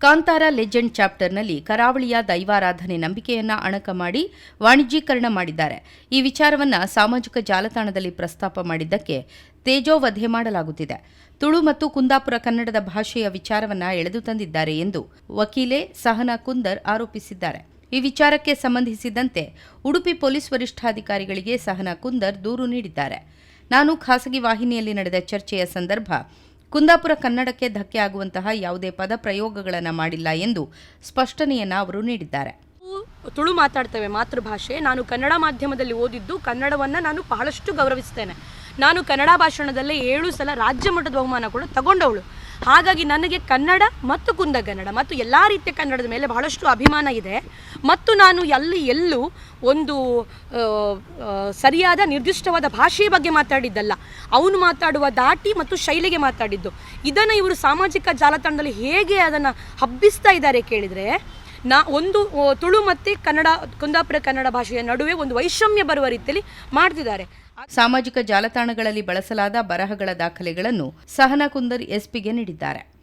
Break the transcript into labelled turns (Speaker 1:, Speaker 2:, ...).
Speaker 1: Kantara legend ಚಾಪ್ಟರ್ನಲ್ಲಿ ಕರಾವಳಿಯ ದೈವಾರಾಧನೆ ನಂಬಿಕೆಯನ್ನ ಅಣಕ ಮಾಡಿ ವಾಣಿಜ್ಯೀಕರಣ ಮಾಡಿದ್ದಾರೆ. ಈ ವಿಚಾರವನ್ನ ಸಾಮಾಜಿಕ ಜಾಲತಾಣದಲ್ಲಿ ಪ್ರಸ್ತಾಪ ಮಾಡಿದ್ದಕ್ಕೆ ತೇಜೋವಧೆ ಮಾಡಲಾಗುತ್ತಿದೆ. ತುಳು ಮತ್ತು ಕುಂದಾಪುರ ಕನ್ನಡದ ಭಾಷೆಯ ವಿಚಾರವನ್ನ ಎಳೆದು ತಂದಿದ್ದಾರೆ ಎಂದು ವಕೀಲೆ ಸಹನಾ ಕುಂದರ್ ಆರೋಪಿಸಿದ್ದಾರೆ. ಈ ವಿಚಾರಕ್ಕೆ ಸಂಬಂಧಿಸಿದಂತೆ ಉಡುಪಿ ಪೊಲೀಸ್ ವರಿಷ್ಠಾಧಿಕಾರಿಗಳಿಗೆ ಸಹನಾ ಕುಂದರ್ ದೂರು ನೀಡಿದ್ದಾರೆ. ನಾನು ಖಾಸಗಿ ವಾಹಿನಿಯಲ್ಲಿ ನಡೆದ ಚರ್ಚೆಯ ಸಂದರ್ಭ ಕುಂದಾಪುರ ಕನ್ನಡಕ್ಕೆ ಧಕ್ಕೆ ಆಗುವಂತಹ ಯಾವುದೇ ಪದ ಪ್ರಯೋಗಗಳನ್ನು ಮಾಡಿಲ್ಲ ಎಂದು ಸ್ಪಷ್ಟನೆಯನ್ನ ಅವರು ನೀಡಿದ್ದಾರೆ.
Speaker 2: ತುಳು ಮಾತಾಡ್ತೇವೆ ಮಾತೃಭಾಷೆ. ನಾನು ಕನ್ನಡ ಮಾಧ್ಯಮದಲ್ಲಿ ಓದಿದ್ದು ಕನ್ನಡವನ್ನು ನಾನು ಬಹಳಷ್ಟು ಗೌರವಿಸ್ತೇನೆ. ನಾನು ಕನ್ನಡ ಭಾಷಣದಲ್ಲೇ ಏಳು ಸಲ ರಾಜ್ಯ ಮಟ್ಟದ ಬಹುಮಾನ ಕೂಡ ತಗೊಂಡವಳು. ಹಾಗಾಗಿ ನನಗೆ ಕನ್ನಡ ಮತ್ತು ಕುಂದಗನ್ನಡ ಮತ್ತು ಎಲ್ಲ ರೀತಿಯ ಕನ್ನಡದ ಮೇಲೆ ಬಹಳಷ್ಟು ಅಭಿಮಾನ ಇದೆ. ಮತ್ತು ನಾನು ಎಲ್ಲಿ ಎಲ್ಲೂ ಒಂದು ಸರಿಯಾದ ನಿರ್ದಿಷ್ಟವಾದ ಭಾಷೆಯ ಬಗ್ಗೆ ಮಾತಾಡಿದ್ದಲ್ಲ. ಅವನು ಮಾತಾಡುವ ದಾಟಿ ಮತ್ತು ಶೈಲಿಗೆ ಮಾತಾಡಿದ್ದು. ಇದನ್ನು ಇವರು ಸಾಮಾಜಿಕ ಜಾಲತಾಣದಲ್ಲಿ ಹೇಗೆ ಅದನ್ನು ಹಬ್ಬಿಸ್ತಾ ಇದ್ದಾರೆ ಕೇಳಿದರೆ ನಾ ಒಂದು ತುಳು ಮತ್ತು ಕನ್ನಡ, ಕುಂದಾಪುರ ಕನ್ನಡ ಭಾಷೆಯ ನಡುವೆ ಒಂದು ವೈಷಮ್ಯ ಬರುವ ರೀತಿಯಲ್ಲಿ ಮಾಡ್ತಿದ್ದಾರೆ.
Speaker 1: ಸಾಮಾಜಿಕ ಜಾಲತಾಣಗಳಲ್ಲಿ ಬಳಸಲಾದ ಬರಹಗಳ ದಾಖಲೆಗಳನ್ನು ಸಹನಾ ಕುಂದರ್ ಎಸ್ಪಿಗೆ ನೀಡಿದ್ದಾರೆ.